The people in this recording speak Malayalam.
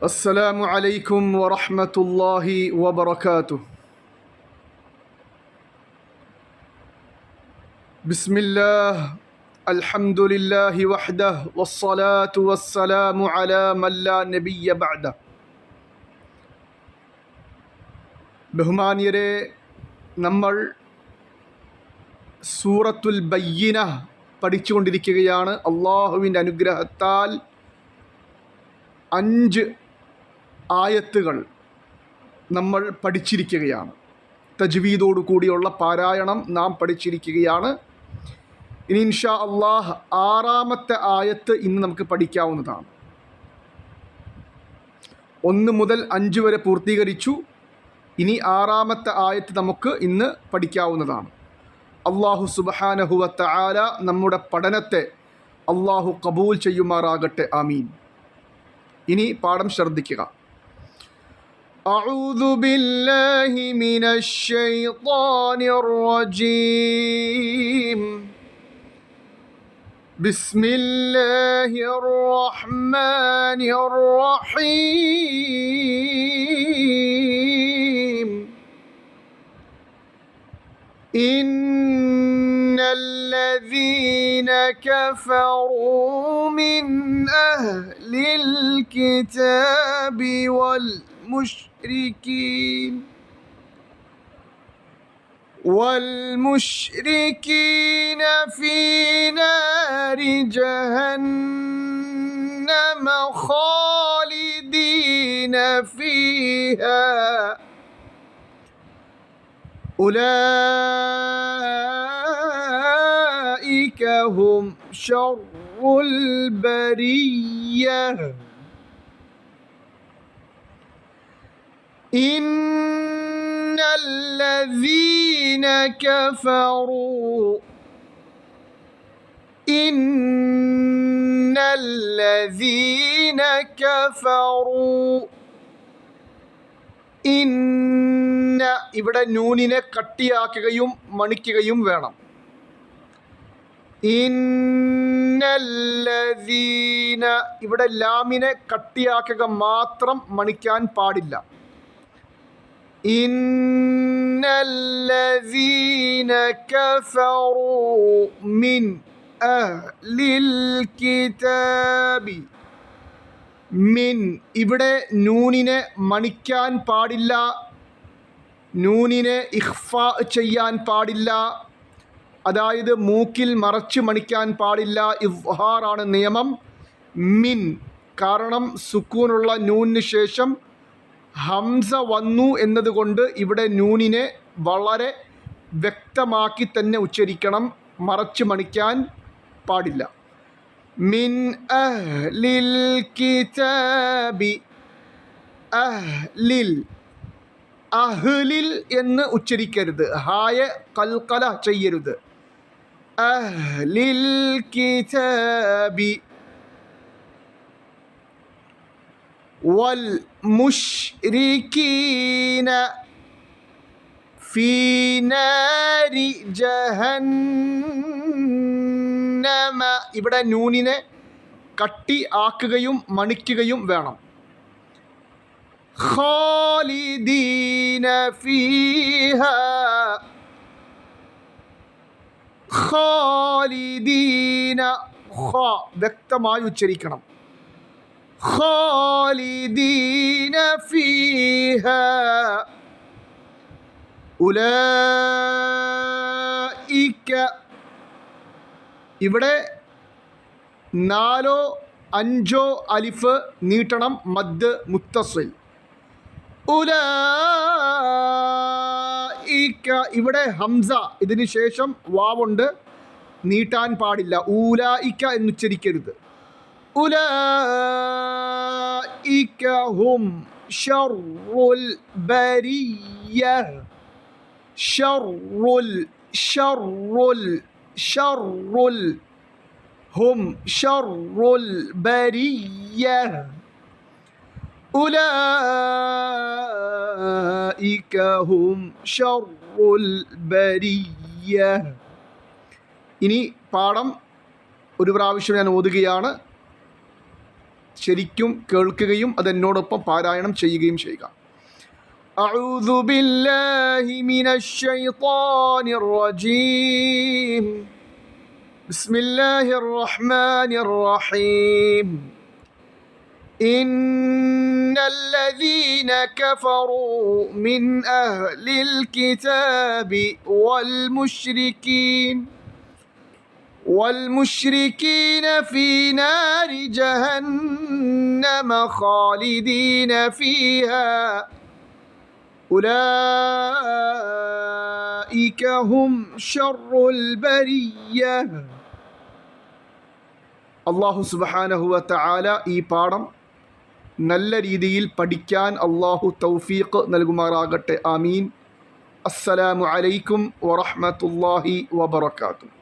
അസ്സലാമു അലൈക്കും വറഹ്മത്തുള്ളാഹി വബറകാതു والصلاة അൽഹംദുലില്ലാഹി على من വസ്സലാമു അലാ بعده بهمان ബഅദ نمر നമ്മൾ സൂറത്തുൽ ബയ്യന പഠിച്ചുകൊണ്ടിരിക്കുകയാണ്. അള്ളാഹുവിന്റെ അനുഗ്രഹത്താൽ അഞ്ച് ആയത്തുകൾ നമ്മൾ പഠിച്ചിരിക്കുകയാണ്. തജ്വീദോടു കൂടിയുള്ള പാരായണം നാം പഠിച്ചിരിക്കുകയാണ്. ഇനി ഇൻഷാ അള്ളാഹ് ആറാമത്തെ ആയത്ത് ഇന്ന് നമുക്ക് പഠിക്കാവുന്നതാണ്. ഒന്ന് മുതൽ അഞ്ച് വരെ പൂർത്തീകരിച്ചു. ഇനി ആറാമത്തെ ആയത്ത് നമുക്ക് ഇന്ന് പഠിക്കാവുന്നതാണ്. അള്ളാഹു സുബഹാനഹുവത്ത ആല നമ്മുടെ പഠനത്തെ അള്ളാഹു കബൂൽ ചെയ്യുമാറാകട്ടെ. ആമീൻ. ഇനി പാഠം ശ്രദ്ധിക്കുക. أعوذ بالله من الشيطان الرجيم. بسم الله الرحمن الرحيم. إن الذين كفروا من أهل الكتاب والمشركين. والمشركين في نار جهنم خالدين فيها. أولئك هم شر البرية. إن الذين كفروا إن الذين كفروا ഇന്ന ഇവിടെ നൂനിനെ കട്ടിയാക്കുകയും മണിക്കുകയും വേണം ഇന്നല്ലദീന ഇവിടെ ലാമിനെ കട്ടിയാക്കുക മാത്രം മണിക്കാൻ പാടില്ല ഇന്നല്ലദീന كفروا മിൻ أهل കിതാബി മിൻ ഇവിടെ നൂനിനെ മണിക്കാൻ പാടില്ല. നൂനിനെ ഇഹ്ഫ ചെയ്യാൻ പാടില്ല. അതായത് മൂക്കിൽ മറച്ച് മണിക്കാൻ പാടില്ല. ഇഫ്ഹാറാണ് നിയമം. മിൻ കാരണം സുക്കൂനുള്ള നൂനിന് ശേഷം ഹംസ വന്നു എന്നതുകൊണ്ട് ഇവിടെ നൂനിനെ വളരെ വ്യക്തമാക്കി തന്നെ ഉച്ചരിക്കണം മറച്ച് മണിക്കാൻ പാടില്ല. മിൻ അഹ്ലിൽ കിതാബി അഹ്ലിൽ അഹ്ലിൽ എന്ന് ഉച്ചരിക്കരുത്. ഹായ കൽക്കല ചെയ്യരുത്. അഹ്ലിൽ കിതാബി വൽ മുഷ്രിക്കീന في نار ജഹന്നമ ഇവിടെ നൂനിനെ കട്ടി ആക്കുകയും മണിക്കുകയും വേണം ഖാലിദീന ഫീഹ ഖാലിദീന ഖ വ്യക്തമായി ഉച്ചരിക്കണം ഖാലിദീന فيها. ഉലയിക്ക ഇവിടെ നാലോ അഞ്ചോ അലിഫ് നീട്ടണം മദ് മുത്തസിൽ. ഉലയിക്ക ഇവിടെ ഹംസ ഇതിന് ശേഷം വാവുണ്ട് നീട്ടാൻ പാടില്ല. ഊലായിക്ക എന്നുച്ചരിക്കരുത് ഉലയിക്ക ഹും ഷറുൽ ബരിയ ഷറുൽ ഷറുൽ ഷറുൽ هم شر البرية أولئك هم شر البرية ഇനി പാഠം ഒരു പ്രാവശ്യം ഞാൻ ഓതുകയാണ് ശരിക്കും കേൾക്കുകയും അതെന്നോടൊപ്പം പാരായണം ചെയ്യുകയും ചെയ്യുക أعوذ بالله من الشيطان الرجيم بسم الله الرحمن الرحيم إن الذين كفروا من أهل الكتاب والمشركين والمشركين في نار جهنم خالدين فيها أولئك هم شر البرية അള്ളാഹു സുബഹാനഹുവ തആല ഈ പാഠം നല്ല രീതിയിൽ പഠിക്കാൻ അള്ളാഹു തൗഫീഖ് നൽകുമാറാകട്ടെ ആമീൻ അസ്സലാമു അലൈക്കും വറഹ്മത്തുള്ളാഹി വബറകാതുഹു